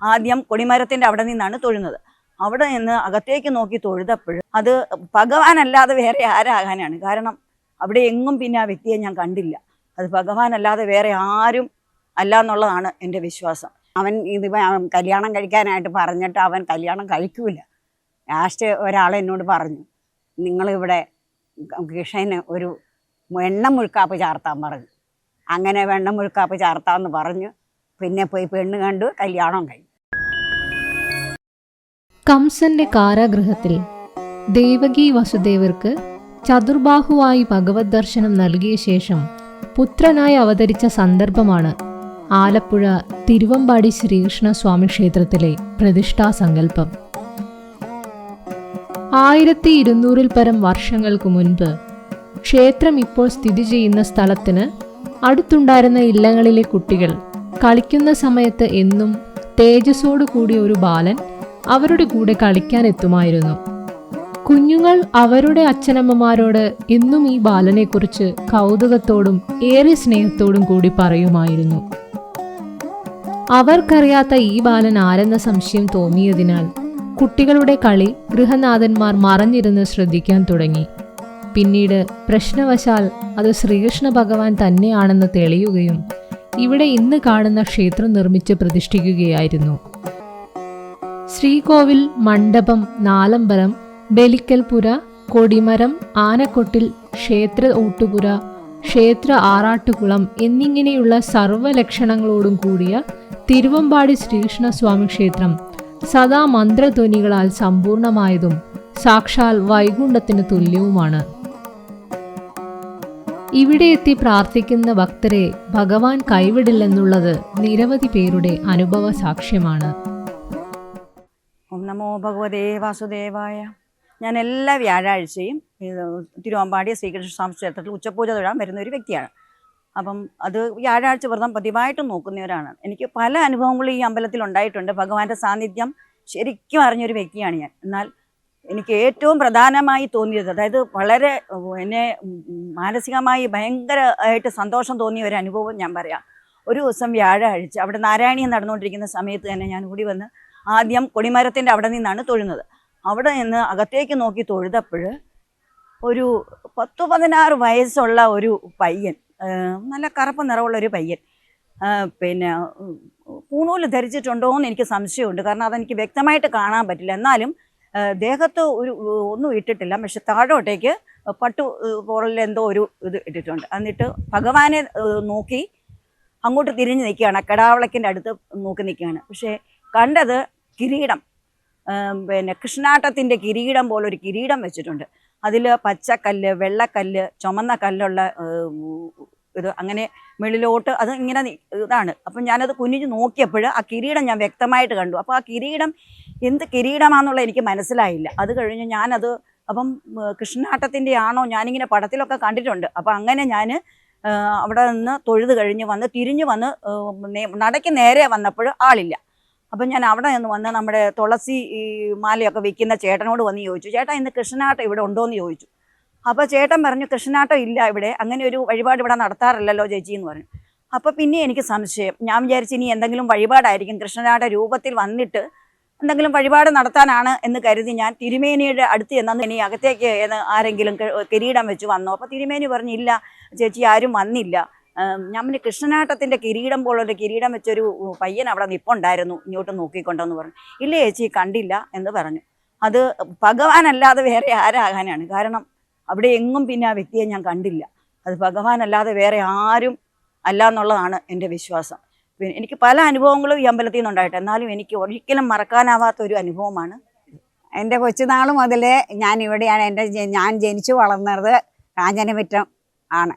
ആദ്യം കൊടിമരത്തിന്റെ അവിടെ നിന്നാണ് തൊഴുന്നത്. അവിടെ നിന്ന് അകത്തേക്ക് നോക്കി തൊഴുതപ്പോൾ അത് ഭഗവാനല്ലാതെ വേറെ ആരാകാനാണ്. കാരണം അവിടെ എങ്ങും പിന്നെ ആ വ്യക്തിയെ ഞാൻ കണ്ടില്ല. അത് ഭഗവാനല്ലാതെ വേറെ ആരും അല്ല എന്നുള്ളതാണ് എന്റെ വിശ്വാസം. അവൻ ഇത് കല്യാണം കഴിക്കാനായിട്ട് പറഞ്ഞിട്ട് അവൻ കല്യാണം കഴിക്കൂല. ലാസ്റ്റ് ഒരാൾ എന്നോട് പറഞ്ഞു നിങ്ങളിവിടെ കിഷന് ഒരു എണ്ണ മുഴുക്കാപ്പ് ചാർത്താൻ പറഞ്ഞു. അങ്ങനെ വെണ്ണ മുഴുക്കാപ്പ് ചാർത്താന്ന് പറഞ്ഞു. പിന്നെ പോയി പെണ്ണ് കണ്ടു കല്യാണം കഴിഞ്ഞു. കംസന്റെ കാരാഗൃഹത്തിൽ ദേവകി വസുദേവർക്ക് ചതുർബാഹുവായി ഭഗവത് ദർശനം നൽകിയ ശേഷം പുത്രനായി അവതരിച്ച സന്ദർഭമാണ് ആലപ്പുഴ തിരുവമ്പാടി ശ്രീകൃഷ്ണസ്വാമി ക്ഷേത്രത്തിലെ പ്രതിഷ്ഠാ സങ്കല്പം. ആയിരത്തി ഇരുന്നൂറിൽ പരം വർഷങ്ങൾക്ക് മുൻപ് ക്ഷേത്രം ഇപ്പോൾ സ്ഥിതി ചെയ്യുന്ന സ്ഥലത്തിന് അടുത്തുണ്ടായിരുന്ന ഇല്ലങ്ങളിലെ കുട്ടികൾ കളിക്കുന്ന സമയത്ത് എന്നും തേജസ്സോടു കൂടിയ ഒരു ബാലൻ അവരുടെ കൂടെ കളിക്കാൻ എത്തുമായിരുന്നു. കുഞ്ഞുങ്ങൾ അവരുടെ അച്ഛനമ്മമാരോട് എന്നും ഈ ബാലനെക്കുറിച്ച് കൗതുകത്തോടും ഏറെ സ്നേഹത്തോടും കൂടി പറയുമായിരുന്നു. അവർക്കറിയാത്ത ഈ ബാലൻ ആരെന്ന സംശയം തോന്നിയതിനാൽ കുട്ടികളുടെ കളി ഗൃഹനാഥന്മാർ മറഞ്ഞിരുന്ന് ശ്രദ്ധിക്കാൻ തുടങ്ങി. പിന്നീട് പ്രശ്നവശാൽ അത് ശ്രീകൃഷ്ണ ഭഗവാൻ തന്നെയാണെന്ന് തെളിയുകയും ഇവിടെ ഇന്ന് കാണുന്ന ക്ഷേത്രം നിർമ്മിച്ച് പ്രതിഷ്ഠിക്കുകയായിരുന്നു. ശ്രീകോവിൽ മണ്ഡപം നാലമ്പലം ബലിക്കൽപുര കൊടിമരം ആനക്കൊട്ടിൽ ക്ഷേത്ര ഊട്ടുപുര ക്ഷേത്ര ആറാട്ടുകുളം എന്നിങ്ങനെയുള്ള സർവലക്ഷണങ്ങളോടും കൂടിയ തിരുവമ്പാടി ശ്രീകൃഷ്ണസ്വാമി ക്ഷേത്രം സദാ മന്ത്രധ്വനികളാൽ സമ്പൂർണമായതും സാക്ഷാൽ വൈകുണ്ഠത്തിന് തുല്യവുമാണ്. ഇവിടെ എത്തി പ്രാർത്ഥിക്കുന്ന ഭക്തരെ ഭഗവാൻ കൈവിടില്ലെന്നുള്ളത് നിരവധി പേരുടെ അനുഭവ സാക്ഷ്യമാണ് ഓം നമോ ഭഗവതേ വാസുദേവായ. ഞാൻ എല്ലാ വ്യാഴാഴ്ചയും തിരുവാമ്പാടിയ തിരുവമ്പാടി ശ്രീകൃഷ്ണ സ്വാമി ക്ഷേത്രത്തിൽ ഉച്ചപൂജ തൊഴാൻ വരുന്ന ഒരു വ്യക്തിയാണ്. അപ്പം അത് വ്യാഴാഴ്ച വ്രതം പതിവായിട്ട് നോക്കുന്നവരാണ്. എനിക്ക് പല അനുഭവങ്ങളും ഈ അമ്പലത്തിൽ ഉണ്ടായിട്ടുണ്ട്. ഭഗവാന്റെ സാന്നിധ്യം ശരിക്കും അറിഞ്ഞൊരു വ്യക്തിയാണ് ഞാൻ. എന്നാൽ എനിക്ക് ഏറ്റവും പ്രധാനമായി തോന്നിയത് അതായത് വളരെ എന്നെ മാനസികമായി ഭയങ്കരമായിട്ട് സന്തോഷം തോന്നിയ ഒരു അനുഭവം ഞാൻ പറയാം. ഒരു ദിവസം വ്യാഴാഴ്ച അവിടെ നാരായണീയം നടന്നുകൊണ്ടിരിക്കുന്ന സമയത്ത് തന്നെ ഞാൻ കൂടി വന്ന് ആദ്യം കൊടിമരത്തിന്റെ അവിടെ നിന്നാണ് തൊഴുന്നത്. അവിടെ നിന്ന് അകത്തേക്ക് നോക്കി തൊഴുതപ്പോൾ ഒരു പത്തു പതിനാറ് വയസ്സുള്ള ഒരു പയ്യൻ നല്ല കറുപ്പ് നിറമുള്ള ഒരു പയ്യൻ പിന്നെ പൂണൂൽ ധരിച്ചിട്ടുണ്ടോ എന്ന് എനിക്ക് സംശയമുണ്ട്. കാരണം അതെനിക്ക് വ്യക്തമായിട്ട് കാണാൻ പറ്റില്ല. എന്നാലും ദേഹത്ത് ഒരു ഒന്നും ഇട്ടിട്ടില്ല. പക്ഷെ താഴോട്ടേക്ക് പട്ടു പോറലിൽ എന്തോ ഒരു ഇത് ഇട്ടിട്ടുണ്ട്. എന്നിട്ട് ഭഗവാനെ നോക്കി അങ്ങോട്ട് തിരിഞ്ഞ് നിൽക്കുകയാണ്. കടാവളക്കിന്റെ അടുത്ത് നോക്കി നിൽക്കുകയാണ്. പക്ഷേ കണ്ടത് കിരീടം. പിന്നെ കൃഷ്ണാട്ടത്തിന്റെ കിരീടം പോലൊരു കിരീടം വെച്ചിട്ടുണ്ട്. അതിൽ പച്ചക്കല്ല് വെള്ളക്കല്ല് ചുമന്ന കല്ലുള്ള ഇത് അങ്ങനെ മെളിലോട്ട് അത് ഇങ്ങനെ ഇതാണ്. അപ്പം ഞാനത് കുനിഞ്ഞ് നോക്കിയപ്പോൾ ആ കിരീടം ഞാൻ വ്യക്തമായിട്ട് കണ്ടു. അപ്പോൾ ആ കിരീടം എന്ത് കിരീടമാണെന്നുള്ള എനിക്ക് മനസ്സിലായില്ല. അത് കഴിഞ്ഞ് ഞാനത് അപ്പം കൃഷ്ണാട്ടത്തിന്റെ ആണോ ഞാനിങ്ങനെ പടത്തിലൊക്കെ കണ്ടിട്ടുണ്ട്. അപ്പം അങ്ങനെ ഞാൻ അവിടെ നിന്ന് തൊഴുത് കഴിഞ്ഞ് വന്ന് തിരിഞ്ഞ് വന്ന് നടയ്ക്ക് നേരെ വന്നപ്പോൾ ആളില്ല. അപ്പം ഞാൻ അവിടെ നിന്ന് വന്ന് നമ്മുടെ തുളസി ഈ മാലയൊക്കെ വിൽക്കുന്ന ചേട്ടനോട് വന്ന് ചോദിച്ചു. ചേട്ടാ ഇന്ന് കൃഷ്ണനാട്ടം ഇവിടെ ഉണ്ടോ എന്ന് ചോദിച്ചു. അപ്പോൾ ചേട്ടൻ പറഞ്ഞു കൃഷ്ണനാട്ടം ഇല്ല ഇവിടെ. അങ്ങനെ ഒരു വഴിപാട് ഇവിടെ നടത്താറില്ലല്ലോ ചേച്ചി എന്ന് പറഞ്ഞു. അപ്പോൾ പിന്നെ എനിക്ക് സംശയം. ഞാൻ വിചാരിച്ചു ഇനി എന്തെങ്കിലും വഴിപാടായിരിക്കും. കൃഷ്ണനാട്ട രൂപത്തിൽ വന്നിട്ട് എന്തെങ്കിലും വഴിപാട് നടത്താനാണ് എന്ന് കരുതി ഞാൻ തിരുമേനിയുടെ അടുത്ത് ചെന്നു ഇനി അകത്തേക്ക് ആരെങ്കിലും കിരീടം വെച്ച് വന്നോ. അപ്പോൾ തിരുമേനി പറഞ്ഞില്ല ചേച്ചി ആരും വന്നില്ല. ഞാൻ പിന്നെ കൃഷ്ണനാട്ടത്തിന്റെ കിരീടം പോലൊരു കിരീടം വെച്ചൊരു പയ്യൻ അവിടെ നിപ്പുണ്ടായിരുന്നു. ഇങ്ങോട്ട് നോക്കിക്കൊണ്ടെന്ന് പറഞ്ഞു. ഇല്ല ചേച്ചി കണ്ടില്ല എന്ന് പറഞ്ഞു. അത് ഭഗവാനല്ലാതെ വേറെ ആരാകാനാണ്. കാരണം അവിടെ എങ്ങും പിന്നെ ആ വ്യക്തിയെ ഞാൻ കണ്ടില്ല. അത് ഭഗവാനല്ലാതെ വേറെ ആരും അല്ല എന്നുള്ളതാണ് എന്റെ വിശ്വാസം. പിന്നെ എനിക്ക് പല അനുഭവങ്ങളും ഈ അമ്പലത്തിൽ നിന്നുണ്ടായിട്ട് എന്നാലും എനിക്ക് ഒരിക്കലും മറക്കാനാവാത്ത ഒരു അനുഭവമാണ് എന്റെ കൊച്ചുനാൾ മുതലേ ഞാൻ ഇവിടെയാണ് എന്റെ ഞാൻ ജനിച്ചു വളർന്നത് കാഞ്ഞനമിറ്റം ആണ്.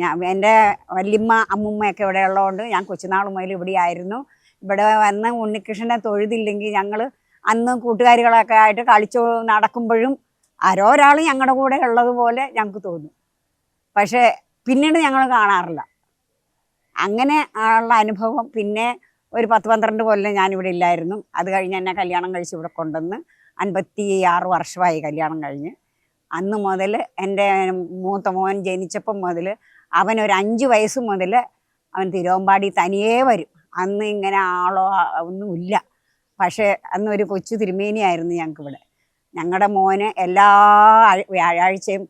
ഞാൻ എന്റെ വല്യമ്മ അമ്മുമ്മയൊക്കെ ഇവിടെ ഉള്ളതുകൊണ്ട് ഞാൻ കൊച്ചുനാൾ മുതൽ ഇവിടെ ആയിരുന്നു. ഇവിടെ വന്ന് ഉണ്ണികൃഷ്ണനെ തൊഴുതില്ലെങ്കിൽ ഞങ്ങൾ അന്ന് കൂട്ടുകാരികളൊക്കെ ആയിട്ട് കളിച്ചു നടക്കുമ്പോഴും ആരോ ഒരാൾ ഞങ്ങളുടെ കൂടെ ഉള്ളതുപോലെ ഞങ്ങൾക്ക് തോന്നും. പക്ഷേ പിന്നീട് ഞങ്ങൾ കാണാറില്ല. അങ്ങനെ ഉള്ള അനുഭവം പിന്നെ ഒരു പത്ത് പന്ത്രണ്ട് കൊല്ലം ഞാനിവിടെ ഇല്ലായിരുന്നു. അത് കഴിഞ്ഞ് എന്നെ കല്യാണം കഴിച്ച് ഇവിടെ കൊണ്ടുവന്ന് അൻപത്തി ആറ് വർഷമായി കല്യാണം കഴിഞ്ഞ്. അന്ന് മുതൽ എന്റെ മൂത്ത മോൻ ജനിച്ചപ്പം മുതൽ അവൻ ഒരു അഞ്ച് വയസ്സ് മുതൽ അവൻ തിരുവമ്പാടി തനിയേ വരും. അന്ന് ഇങ്ങനെ ആളോ ഒന്നുമില്ല പക്ഷേ അന്ന് ഒരു കൊച്ചു തിരുമേനിയായിരുന്നു ഞങ്ങൾക്കിവിടെ ഞങ്ങളുടെ മോന് എല്ലാ വ്യാഴാഴ്ചയും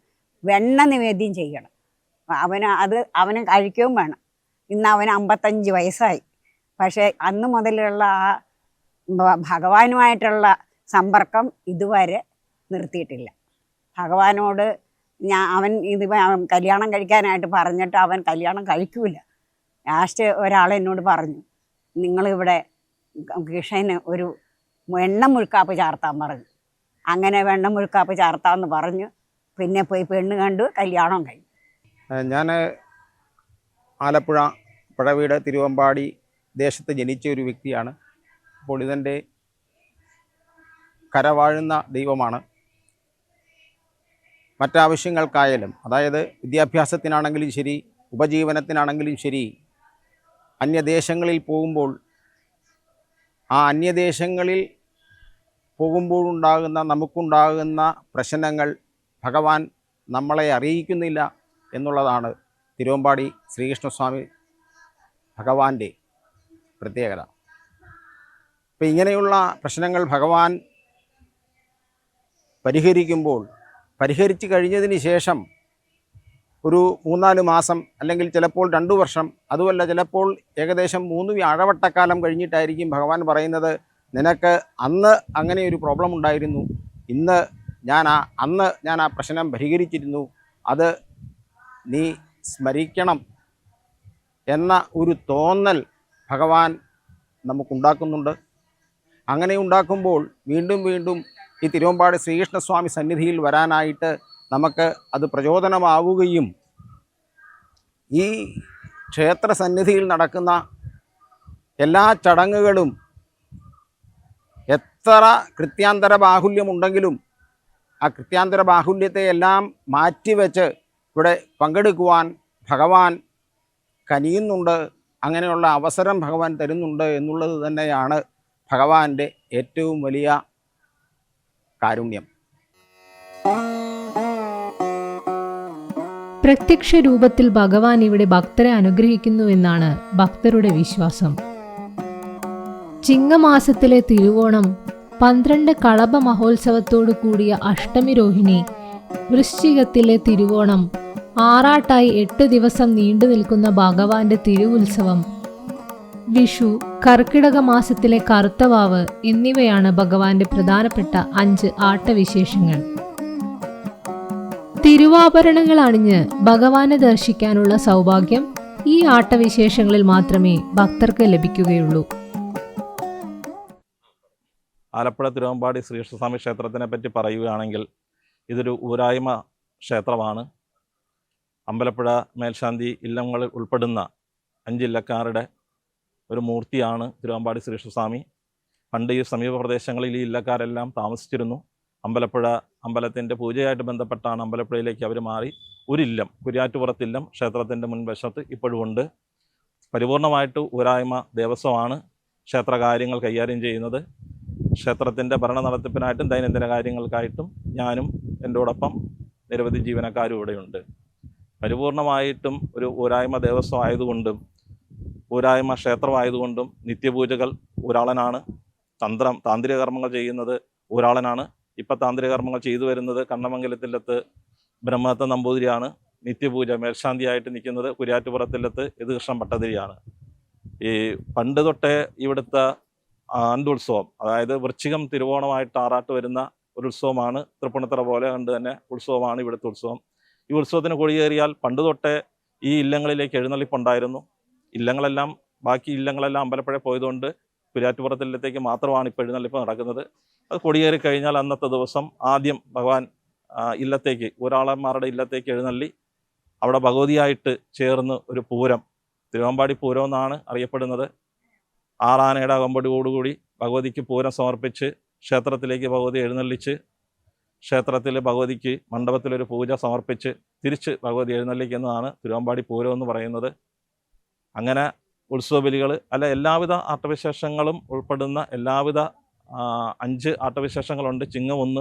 വെണ്ണ നിവേദ്യം ചെയ്യണം. അവന് അത് അവന് കഴിക്കുകയും വേണം. ഇന്ന് അവന് അമ്പത്തഞ്ച് വയസ്സായി. പക്ഷേ അന്ന് മുതലുള്ള ആ ഭഗവാനുമായിട്ടുള്ള സമ്പർക്കം ഇതുവരെ നിർത്തിയിട്ടില്ല. ഭഗവാനോട് ഞാൻ അവൻ ഇത് കല്യാണം കഴിക്കാനായിട്ട് പറഞ്ഞിട്ട് അവൻ കല്യാണം കഴിക്കൂല. ലാസ്റ്റ് ഒരാൾ എന്നോട് പറഞ്ഞു നിങ്ങളിവിടെ കിഷന് ഒരു വെണ്ണ മുഴുക്കാപ്പ് ചാർത്താൻ പറഞ്ഞു. അങ്ങനെ വെണ്ണ മുഴുക്കാപ്പ് ചാർത്താന്ന് പറഞ്ഞു. പിന്നെ പോയി പെണ്ണ് കണ്ടു കല്യാണം കഴിഞ്ഞു. ഞാൻ ആലപ്പുഴ പുഴവീട് തിരുവമ്പാടി ദേശത്ത് ജനിച്ച ഒരു വ്യക്തിയാണ്. അപ്പോൾ ഇതെന്റെ കരവാഴുന്ന ദൈവമാണ്. മറ്റാവശ്യങ്ങൾക്കായാലും അതായത് വിദ്യാഭ്യാസത്തിനാണെങ്കിലും ശരി ഉപജീവനത്തിനാണെങ്കിലും ശരി അന്യദേശങ്ങളിൽ പോകുമ്പോൾ ആ അന്യദേശങ്ങളിൽ പോകുമ്പോഴുണ്ടാകുന്ന നമുക്കുണ്ടാകുന്ന പ്രശ്നങ്ങൾ ഭഗവാൻ നമ്മളെ അറിയിക്കുന്നില്ല എന്നുള്ളതാണ് തിരുവമ്പാടി ശ്രീകൃഷ്ണസ്വാമി ഭഗവാന്റെ പ്രത്യേകത. അപ്പം ഇങ്ങനെയുള്ള പ്രശ്നങ്ങൾ ഭഗവാൻ പരിഹരിക്കുമ്പോൾ പരിഹരിച്ച് കഴിഞ്ഞതിന് ശേഷം ഒരു മൂന്നാൽ മാസം അല്ലെങ്കിൽ ചിലപ്പോൾ രണ്ടു വർഷം അതുമല്ല ചിലപ്പോൾ ഏകദേശം മൂന്ന് വ്യാഴവട്ടക്കാലം കഴിഞ്ഞിട്ടായിരിക്കും ഭഗവാൻ പറയുന്നത് നിനക്ക് അന്ന് അങ്ങനെ ഒരു പ്രോബ്ലം ഉണ്ടായിരുന്നു. ഇന്ന് ഞാൻ ആ അന്ന് ഞാൻ ആ പ്രശ്നം പരിഹരിച്ചിരുന്നു. അത് നീ സ്മരിക്കണം എന്ന ഒരു തോന്നൽ ഭഗവാൻ നമുക്കുണ്ടാക്കുന്നുണ്ട്. അങ്ങനെ ഉണ്ടാക്കുമ്പോൾ വീണ്ടും വീണ്ടും ഈ തിരുവമ്പാട് ശ്രീകൃഷ്ണസ്വാമി സന്നിധിയിൽ വരാനായിട്ട് നമുക്ക് അത് പ്രചോദനമാവുകയും ഈ ക്ഷേത്ര സന്നിധിയിൽ നടക്കുന്ന എല്ലാ ചടങ്ങുകളും എത്ര കൃത്യാന്തര ബാഹുല്യമുണ്ടെങ്കിലും ആ കൃത്യാന്തര ബാഹുല്യത്തെ എല്ലാം മാറ്റിവെച്ച് ഇവിടെ പങ്കെടുക്കുവാൻ ഭഗവാൻ കനിയുന്നുണ്ട് അങ്ങനെയുള്ള അവസരം ഭഗവാൻ തരുന്നുണ്ട് എന്നുള്ളത് തന്നെയാണ് ഭഗവാന്റെ ഏറ്റവും വലിയ കാരുണ്യം. പ്രത്യക്ഷ രൂപത്തിൽ ഭഗവാൻ ഇവിടെ ഭക്തരെ അനുഗ്രഹിക്കുന്നുവെന്നാണ് ഭക്തരുടെ വിശ്വാസം. ചിങ്ങമാസത്തിലെ തിരുവോണം പന്ത്രണ്ട് കളഭ മഹോത്സവത്തോടു കൂടിയ അഷ്ടമി രോഹിണി വൃശ്ചികത്തിലെ തിരുവോണം ആറാട്ടായി എട്ട് ദിവസം നീണ്ടു നിൽക്കുന്ന ഭഗവാന്റെ തിരുവുത്സവം വിഷു കർക്കിടക മാസത്തിലെ കറുത്തവാവ് എന്നിവയാണ് ഭഗവാന്റെ പ്രധാനപ്പെട്ട അഞ്ച് ആട്ടവിശേഷങ്ങൾ. തിരുവാഭരണങ്ങൾ അണിഞ്ഞ് ഭഗവാനെ ദർശിക്കാനുള്ള സൗഭാഗ്യം ഈ ആട്ടവിശേഷങ്ങളിൽ മാത്രമേ ഭക്തർക്ക് ലഭിക്കുകയുള്ളൂ. ആലപ്പുഴ തിരുവമ്പാടി ശ്രീകൃഷ്ണസ്വാമി ക്ഷേത്രത്തിനെ പറ്റി പറയുകയാണെങ്കിൽ ഇതൊരു ഊരായ്മ ക്ഷേത്രമാണ്. അമ്പലപ്പുഴ മേൽശാന്തി ഇല്ലങ്ങളിൽ ഉൾപ്പെടുന്ന അഞ്ചില്ലക്കാരുടെ ഒരു മൂർത്തിയാണ് തിരുവമ്പാടി ശ്രീകൃഷ്ണസ്വാമി. പണ്ട് ഈ സമീപ പ്രദേശങ്ങളിൽ ഈ ഇല്ലക്കാരെല്ലാം താമസിച്ചിരുന്നു. അമ്പലപ്പുഴ അമ്പലത്തിന്റെ പൂജയായിട്ട് ബന്ധപ്പെട്ടാണ് അമ്പലപ്പുഴയിലേക്ക് അവർ മാറി. ഒരില്ലം കുര്യാറ്റുപുറത്തില്ലം ക്ഷേത്രത്തിന്റെ മുൻവശത്ത് ഇപ്പോഴും ഉണ്ട്. പരിപൂർണമായിട്ട് ഊരായ്മ ദേവസ്വമാണ് ക്ഷേത്ര കാര്യങ്ങൾ കൈകാര്യം ചെയ്യുന്നത്. ക്ഷേത്രത്തിന്റെ ഭരണ നടത്തിപ്പിനായിട്ടും ദൈനംദിന കാര്യങ്ങൾക്കായിട്ടും ഞാനും എന്റോടൊപ്പം നിരവധി ജീവനക്കാരും ഇവിടെയുണ്ട്. പരിപൂർണമായിട്ടും ഒരു ഊരായ്മ ദേവസ്വം ആയതുകൊണ്ടും ഊരായ്മ ക്ഷേത്രമായതുകൊണ്ടും നിത്യപൂജകൾ ഒരാളനാണ് തന്ത്രം താന്ത്രിക കർമ്മങ്ങൾ ചെയ്യുന്നത് ഒരാളനാണ്. ഇപ്പം താന്ത്രിക കർമ്മങ്ങൾ ചെയ്തു വരുന്നത് കണ്ണമംഗലത്തിലത്ത് ബ്രഹ്മദത്ത നമ്പൂതിരിയാണ്. നിത്യപൂജ മേൽശാന്തിയായിട്ട് നിൽക്കുന്നത് കുര്യാറ്റുപുറത്തില്ലത്ത് യദുകൃഷ്ണൻ ഭട്ടതിരിയാണ്. ഈ പണ്ട് തൊട്ടേ ഇവിടുത്തെ ആണ്ടുത്സവം അതായത് വൃശ്ചികം തിരുവോണമായിട്ട് ആറാട്ട് വരുന്ന ഒരു ഉത്സവമാണ് തൃപ്പൂണിത്തറ പോലെ കണ്ട് തന്നെ ഉത്സവമാണ് ഇവിടുത്തെ ഉത്സവം. ഈ ഉത്സവത്തിന് കൊടിയേറിയാൽ പണ്ട് തൊട്ടേ ഈ ഇല്ലങ്ങളിലേക്ക് എഴുന്നള്ളിപ്പുണ്ടായിരുന്നു. ഇല്ലങ്ങളെല്ലാം ബാക്കി ഇല്ലങ്ങളെല്ലാം അമ്പലപ്പുഴ പോയതുകൊണ്ട് പുരാറ്റുപുറത്തില്ലത്തേക്ക് മാത്രമാണ് ഇപ്പോൾ എഴുന്നള്ളിപ്പ് നടക്കുന്നത്. അത് കൊടിയേറി കഴിഞ്ഞാൽ അന്നത്തെ ദിവസം ആദ്യം ഭഗവാൻ ഇല്ലത്തേക്ക് ഒരാളന്മാരുടെ ഇല്ലത്തേക്ക് എഴുന്നള്ളി അവിടെ ഭഗവതിയായിട്ട് ചേർന്ന് ഒരു പൂരം തിരുവമ്പാടി പൂരം എന്നാണ് അറിയപ്പെടുന്നത്. ആറാനയുടെ അകമ്പടിയോടുകൂടി ഭഗവതിക്ക് പൂരം സമർപ്പിച്ച് ക്ഷേത്രത്തിലേക്ക് ഭഗവതി എഴുന്നള്ളിച്ച് ക്ഷേത്രത്തിൽ ഭഗവതിക്ക് മണ്ഡപത്തിലൊരു പൂജ സമർപ്പിച്ച് തിരിച്ച് ഭഗവതി എഴുന്നള്ളിക്കുന്നതാണ് തിരുവമ്പാടി പൂരം എന്ന് പറയുന്നത്. അങ്ങനെ ഉത്സവബലികൾ അല്ല എല്ലാവിധ ആട്ടവിശേഷങ്ങളും ഉൾപ്പെടുന്ന എല്ലാവിധ അഞ്ച് ആട്ടവിശേഷങ്ങളുണ്ട്. ചിങ്ങം ഒന്ന്.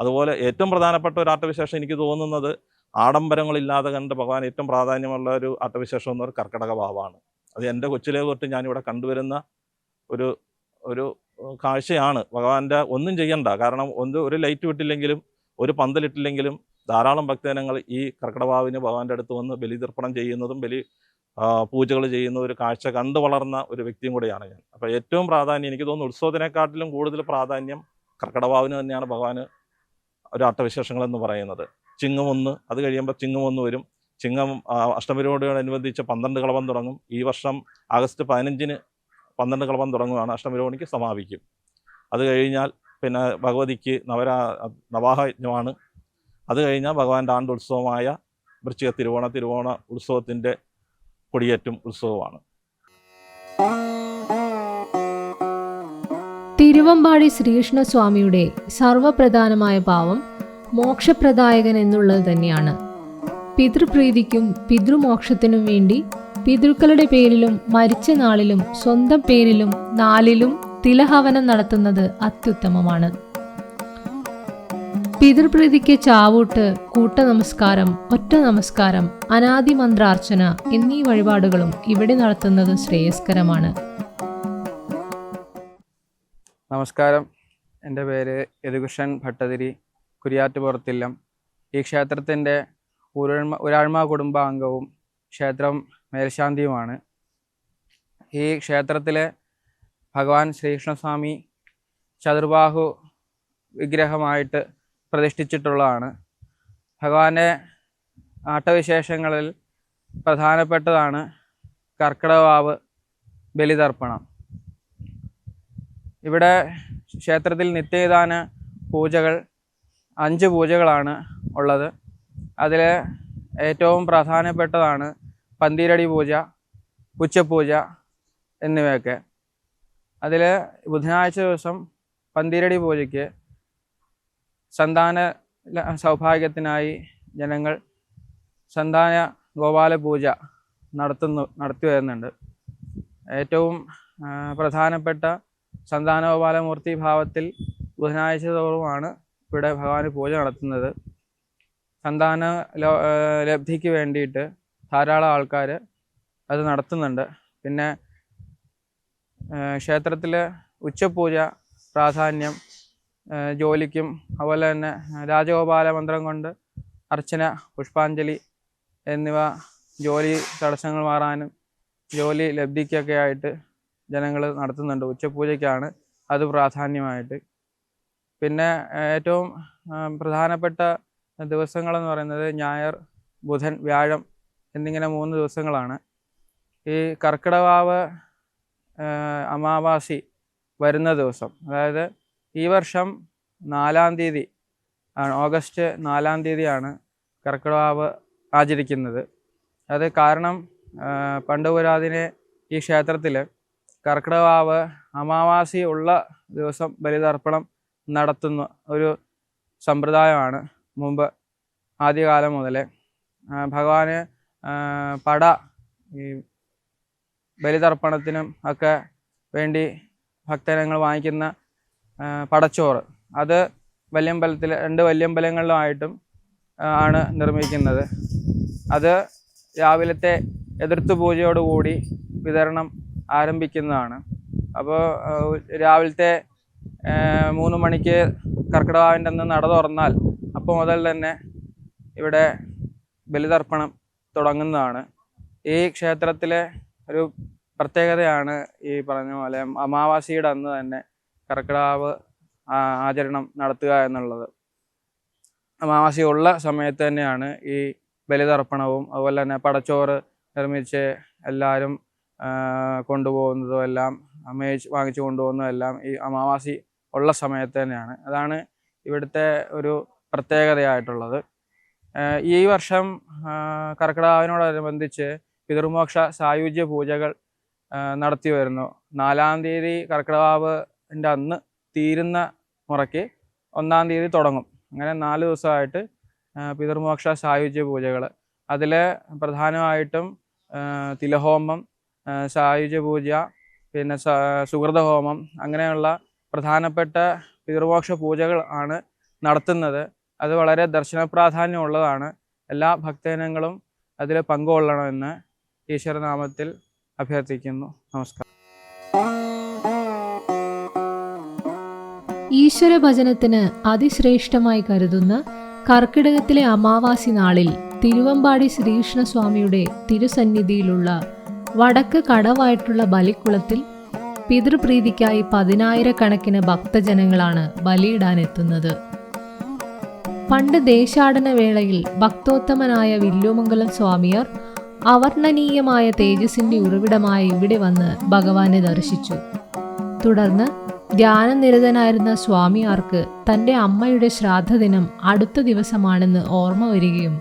അതുപോലെ ഏറ്റവും പ്രധാനപ്പെട്ട ഒരു ആട്ടവിശേഷം എനിക്ക് തോന്നുന്നത് ആഡംബരങ്ങളില്ലാതെ കണ്ട് ഭഗവാൻ ഏറ്റവും പ്രാധാന്യമുള്ള ഒരു ആട്ടവിശേഷം എന്ന് പറയുന്നത് കർക്കിടക ഭാവമാണ്. അത് എന്റെ കൊച്ചിലെ തൊട്ട് ഞാനിവിടെ കണ്ടുവരുന്ന ഒരു ഒരു കാഴ്ചയാണ്. ഭഗവാന്റെ ഒന്നും ചെയ്യണ്ട. കാരണം ഒന്ന് ഒരു ലൈറ്റ് വിട്ടില്ലെങ്കിലും ഒരു പന്തലിട്ടില്ലെങ്കിലും ധാരാളം ഭക്തജനങ്ങൾ ഈ കർക്കിടവാവിന് ഭഗവാന്റെ അടുത്ത് വന്ന് ബലിതർപ്പണം ചെയ്യുന്നതും ബലി പൂജകൾ ചെയ്യുന്ന ഒരു കാഴ്ച കണ്ടു വളർന്ന ഒരു വ്യക്തിയും കൂടെയാണ് ഞാൻ. അപ്പോൾ ഏറ്റവും പ്രാധാന്യം എനിക്ക് തോന്നുന്നു ഉത്സവത്തിനെക്കാട്ടിലും കൂടുതൽ പ്രാധാന്യം കർക്കിടവാവിന് തന്നെയാണ് ഭഗവാന് ഒരു ആട്ടവിശേഷങ്ങൾ എന്ന് പറയുന്നത്. ചിങ്ങം ഒന്ന് അത് കഴിയുമ്പോൾ ചിങ്ങം ഒന്ന് വരും. ചിങ്ങം അഷ്ടമിരോടിയോടനുബന്ധിച്ച് പന്ത്രണ്ട് കളവം തുടങ്ങും. ഈ വർഷം ആഗസ്റ്റ് പതിനഞ്ചിന് പന്ത്രണ്ട് കളവം തുടങ്ങുകയാണ് അഷ്ടമിരോണിക്ക് സമാപിക്കും. അത് കഴിഞ്ഞാൽ പിന്നെ ഭഗവതിക്ക് നവരാ നവാഹയജ്ഞമാണ്. അത് കഴിഞ്ഞാൽ ഭഗവാന്റെ ആണ്ടുത്സവമായ വൃശ്ചിക തിരുവോണ തിരുവോണ ഉത്സവത്തിന്റെ കൊടിയേറ്റും ഉത്സവമാണ്. തിരുവമ്പാടി ശ്രീകൃഷ്ണസ്വാമിയുടെ സർവപ്രധാനമായ ഭാവം മോക്ഷപ്രദായകൻ എന്നുള്ളത് തന്നെയാണ്. പിതൃപ്രീതിക്കും പിതൃമോക്ഷത്തിനും വേണ്ടി പിതൃക്കളുടെ പേരിലും മരിച്ച നാളിലും സ്വന്തം പേരിലും നാലിലും തിലഹവനം നടത്തുന്നത് അത്യുത്തമമാണ്. പിതൃപ്രീതിക്ക് ചാവൂട്ട് കൂട്ട നമസ്കാരം ഒറ്റ നമസ്കാരം അനാദി മന്ത്രാർച്ചന എന്നീ വഴിപാടുകളും ഇവിടെ നടത്തുന്നത് ശ്രേയസ്കരമാണ്. നമസ്കാരം. എന്റെ പേര് യദുകൃഷ്ണൻ ഭട്ടതിരി കുരിയാറ്റുപുറത്തില്ലം. ഈ ക്ഷേത്രത്തിന്റെ ഉരാഴ്മ ഒരാഴ്മ കുടുംബാംഗവും ക്ഷേത്രം മേൽശാന്തിയുമാണ്. ഈ ക്ഷേത്രത്തിലെ ഭഗവാൻ ശ്രീകൃഷ്ണസ്വാമി ചതുർബാഹു വിഗ്രഹമായിട്ട് പ്രതിഷ്ഠിച്ചിട്ടുള്ളതാണ്. ഭഗവാന്റെ ആട്ടവിശേഷങ്ങളിൽ പ്രധാനപ്പെട്ടതാണ് കർക്കിടവാവ് ബലിതർപ്പണം. ഇവിടെ ക്ഷേത്രത്തിൽ നിത്യദാന പൂജകൾ അഞ്ച് പൂജകളാണ് ഉള്ളത്. അതിൽ ഏറ്റവും പ്രധാനപ്പെട്ടതാണ് പന്തീരടി പൂജ ഉച്ചപൂജ എന്നിവയൊക്കെ. അതിൽ ബുധനാഴ്ച ദിവസം പന്തീരടി പൂജയ്ക്ക് സന്താന സൗഭാഗ്യത്തിനായി ജനങ്ങൾ സന്താന ഗോപാല പൂജ നടത്തുന്നു നടത്തി വരുന്നുണ്ട്. ഏറ്റവും പ്രധാനപ്പെട്ട സന്താനഗോപാലമൂർത്തി ഭാവത്തിൽ ബുധനാഴ്ച തോറുമാണ് ഇവിടെ ഭഗവാന് പൂജ നടത്തുന്നത്. സന്താന ലബ്ധിക്ക് വേണ്ടിയിട്ട് ധാരാളം ആൾക്കാർ അത് നടത്തുന്നുണ്ട്. പിന്നെ ക്ഷേത്രത്തിലെ ഉച്ചപൂജ പ്രാധാന്യം ജോലിക്കും അതുപോലെ തന്നെ രാജഗോപാല മന്ത്രം കൊണ്ട് അർച്ചന പുഷ്പാഞ്ജലി എന്നിവ ജോലി തടസ്സങ്ങൾ മാറാനും ജോലി ലബ്ധിക്കൊക്കെ ആയിട്ട് ജനങ്ങൾ നടത്തുന്നുണ്ട്. ഉച്ചപൂജയ്ക്കാണ് അത് പ്രാധാന്യമായിട്ട്. പിന്നെ ഏറ്റവും പ്രധാനപ്പെട്ട ദിവസങ്ങളെന്ന് പറയുന്നത് ഞായർ ബുധൻ വ്യാഴം എന്നിങ്ങനെ മൂന്ന് ദിവസങ്ങളാണ്. ഈ കർക്കിടവാവ് അമാവാസി വരുന്ന ദിവസം അതായത് ഈ വർഷം നാലാം തീയതി ആണ് ഓഗസ്റ്റ് നാലാം തീയതിയാണ് കർക്കിടവാവ് ആചരിക്കുന്നത്. അത് കാരണം പണ്ട് പുരാതിനെ ഈ ക്ഷേത്രത്തിൽ കർക്കിടവാവ് അമാവാസി ഉള്ള ദിവസം ബലിതർപ്പണം നടത്തുന്ന ഒരു സമ്പ്രദായമാണ് മുമ്പ് ആദ്യകാലം മുതലേ. ഭഗവാന് പട ഈ ബലിതർപ്പണത്തിനും ഒക്കെ വേണ്ടി ഭക്തജനങ്ങൾ വാങ്ങിക്കുന്ന പടച്ചോറ്. അത് വല്യമ്പലത്തിൽ രണ്ട് വല്യമ്പലങ്ങളിലുമായിട്ടും ആണ് നിർമ്മിക്കുന്നത്. അത് രാവിലത്തെ എതിർത്ത് പൂജയോടുകൂടി വിതരണം ആരംഭിക്കുന്നതാണ്. അപ്പോൾ രാവിലത്തെ മൂന്ന് മണിക്ക് കർക്കിടകാവിന്റെ അന്ന് നട തുറന്നാൽ അപ്പോൾ മുതൽ തന്നെ ഇവിടെ ബലിതർപ്പണം തുടങ്ങുന്നതാണ്. ഈ ക്ഷേത്രത്തിലെ ഒരു പ്രത്യേകതയാണ് ഈ പറഞ്ഞ പോലെ അമാവാസിയുടെ അന്ന് തന്നെ കർക്കിടാവ് ആചരണം നടത്തുക എന്നുള്ളത്. അമാവാസിയുള്ള സമയത്ത് തന്നെയാണ് ഈ ബലിതർപ്പണവും അതുപോലെ തന്നെ പടച്ചോറ് നിർമ്മിച്ച് എല്ലാവരും കൊണ്ടുപോകുന്നതും എല്ലാം മേടിച്ച് വാങ്ങിച്ചു കൊണ്ടുപോകുന്നതും എല്ലാം ഈ അമാവാസി ഉള്ള സമയത്ത് തന്നെയാണ്. അതാണ് ഇവിടുത്തെ ഒരു പ്രത്യേകതയായിട്ടുള്ളത്. ഈ വർഷം കർക്കിടാവിനോടനുബന്ധിച്ച് പിതൃമോക്ഷ സായുജ്യ പൂജകൾ നടത്തി വരുന്നു. നാലാം തീയതി കർക്കിടകാവിന്റെ അന്ന് തീരുന്ന മുറയ്ക്ക് ഒന്നാം തീയതി തുടങ്ങും. അങ്ങനെ നാല് ദിവസമായിട്ട് പിതൃമോക്ഷ സായുജ്യ പൂജകൾ അതിൽ പ്രധാനമായിട്ടും തിലഹോമം സായുജ്യ പൂജ പിന്നെ സുഹൃതഹോമം അങ്ങനെയുള്ള പ്രധാനപ്പെട്ട പിതൃമോക്ഷ പൂജകൾ ആണ് നടത്തുന്നത്. അത് വളരെ ദർശന പ്രാധാന്യമുള്ളതാണ് എല്ലാ ഭക്തജനങ്ങളും അതിൽ പങ്കുകൊള്ളണമെന്ന് ഈശ്വരനാമത്തിൽ അഭ്യർത്ഥിക്കുന്നു. നമസ്കാരം. ഈശ്വര ഭജനത്തിന് അതിശ്രേഷ്ഠമായി കരുതുന്ന കർക്കിടകത്തിലെ അമാവാസി നാളിൽ തിരുവമ്പാടി ശ്രീകൃഷ്ണസ്വാമിയുടെ തിരുസന്നിധിയിലുള്ള വടക്ക് കടവായിട്ടുള്ള ബലിക്കുളത്തിൽ പിതൃപ്രീതിക്കായി പതിനായിരക്കണക്കിന് ഭക്തജനങ്ങളാണ് ബലിയിടാനെത്തുന്നത്. പണ്ട് ദേശാടന വേളയിൽ ഭക്തോത്തമനായ വില്ലുമംഗലം സ്വാമിയാർ അവർണനീയമായ തേജസിന്റെ ഉറവിടമായ ഇവിടെ വന്ന് ഭഗവാനെ ദർശിച്ചു. തുടർന്ന് ധ്യാനനിരതനായിരുന്ന സ്വാമിയാർക്ക് തന്റെ അമ്മയുടെ ശ്രാദ്ധദിനം അടുത്ത ദിവസമാണെന്ന് ഓർമ്മ വരികയും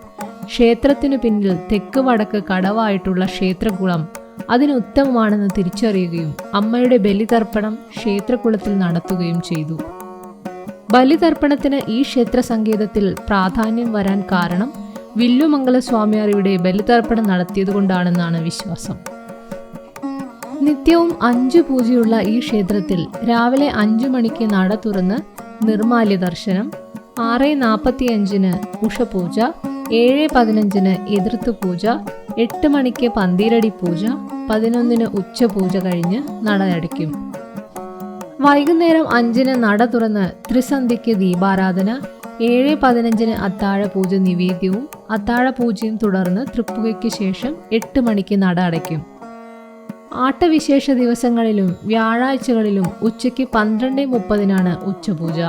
ക്ഷേത്രത്തിനു പിന്നിൽ തെക്ക് വടക്ക് കടവായിട്ടുള്ള ക്ഷേത്രകുളം അതിന് ഉത്തമമാണെന്ന് തിരിച്ചറിയുകയും അമ്മയുടെ ബലിതർപ്പണം ക്ഷേത്രകുളത്തിൽ നടത്തുകയും ചെയ്തു. ബലിതർപ്പണത്തിന് ഈ ക്ഷേത്ര സങ്കേതത്തിൽ പ്രാധാന്യം വരാൻ കാരണം വില്ലുമംഗല സ്വാമിയാർ ഇവിടെ ബലിതർപ്പണം നടത്തിയതുകൊണ്ടാണെന്നാണ് വിശ്വാസം. നിത്യവും അഞ്ചു പൂജയുള്ള ഈ ക്ഷേത്രത്തിൽ രാവിലെ അഞ്ചു മണിക്ക് നട തുറന്ന് നിർമാല്യ ദർശനം ആറ് നാൽപ്പത്തിയഞ്ചിന് ഉഷപൂജ ഏഴ് പതിനഞ്ചിന് എതിർത്ത് പൂജ എട്ട് മണിക്ക് പന്തീരടി പൂജ പതിനൊന്നിന് ഉച്ചപൂജ കഴിഞ്ഞ് നട അടയ്ക്കും വൈകുന്നേരം അഞ്ചിന് നട തുറന്ന് ത്രിസന്ധ്യയ്ക്ക് ദീപാരാധന ഏഴ് പതിനഞ്ചിന് അത്താഴ പൂജ നിവേദ്യവും അത്താഴ പൂജയും തുടർന്ന് തൃപ്പുകയ്ക്ക് ശേഷം എട്ട് മണിക്ക് നട അടയ്ക്കും. ആട്ടവിശേഷ ദിവസങ്ങളിലും വ്യാഴാഴ്ചകളിലും ഉച്ചയ്ക്ക് പന്ത്രണ്ട് മുപ്പതിനാണ് ഉച്ചപൂജ.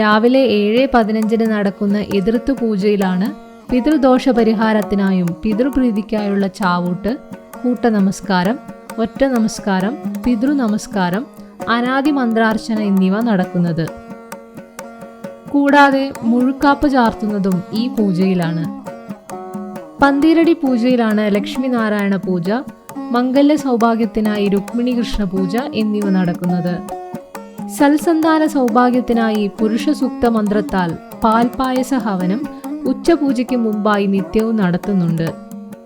രാവിലെ ഏഴ് പതിനഞ്ചിന് നടക്കുന്ന എതിർത്തു പൂജയിലാണ് പിതൃദോഷ പരിഹാരത്തിനായും പിതൃപ്രീതിക്കായുള്ള ചാവൂട്ട് കൂട്ട നമസ്കാരം ഒറ്റ നമസ്കാരം പിതൃ നമസ്കാരം അനാദി മന്ത്രാർച്ചന എന്നിവ നടക്കുന്നത്. കൂടാതെ മുഴുക്കാപ്പ് ചാർത്തുന്നതും ഈ പൂജയിലാണ്. പന്തീരടി പൂജയിലാണ് ലക്ഷ്മി നാരായണ പൂജ. മംഗല്യ സൗഭാഗ്യത്തിനായി രുക്മിണി കൃഷ്ണ പൂജ എന്നിവ നടക്കുന്നത്. സൽസന്താന സൗഭാഗ്യത്തിനായി പുരുഷ സൂക്ത മന്ത്രത്താൽ പാൽപായസ ഹവനം ഉച്ചപൂജയ്ക്ക് മുമ്പായി നിത്യവും നടത്തുന്നുണ്ട്.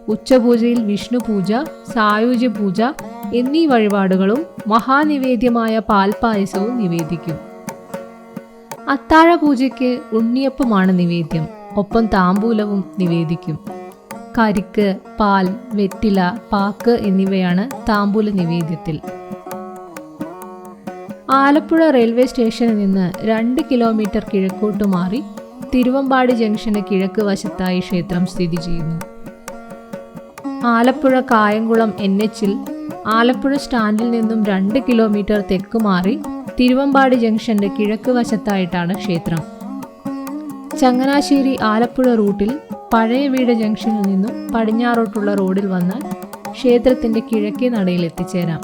ഉച്ചപൂജയിൽ വിഷ്ണു പൂജ സായുജ്യ പൂജ എന്നീ വഴിപാടുകളും മഹാനിവേദ്യമായ പാൽപായസവും നിവേദിക്കും. അത്താഴ പൂജയ്ക്ക് ഉണ്ണിയപ്പമാണ് നിവേദ്യം. ഒപ്പം താമ്പൂലവും നിവേദിക്കും. കരിക്ക് പാൽ വെറ്റില പാക്ക് എന്നിവയാണ് താമ്പൂല നിവേദ്യത്തിൽ. ആലപ്പുഴ റെയിൽവേ സ്റ്റേഷനിൽ നിന്ന് രണ്ട് കിലോമീറ്റർ കിഴക്കോട്ട് മാറി തിരുവമ്പാടി ജംഗ്ഷന് കിഴക്ക് വശത്തായി ക്ഷേത്രം സ്ഥിതി ചെയ്യുന്നു. ആലപ്പുഴ കായംകുളം എൻ എച്ചിൽ ആലപ്പുഴ സ്റ്റാൻഡിൽ നിന്നും രണ്ട് കിലോമീറ്റർ തെക്ക് മാറി തിരുവമ്പാടി ജംഗ്ഷന്റെ കിഴക്ക് വശത്തായിട്ടാണ് ക്ഷേത്രം. ചങ്ങനാശ്ശേരി ആലപ്പുഴ റൂട്ടിൽ പഴയ വീട് ജംഗ്ഷനിൽ നിന്നും പടിഞ്ഞാറോട്ടുള്ള റോഡിൽ വന്നാൽ ക്ഷേത്രത്തിന്റെ കിഴക്കേ നടയിൽ എത്തിച്ചേരാം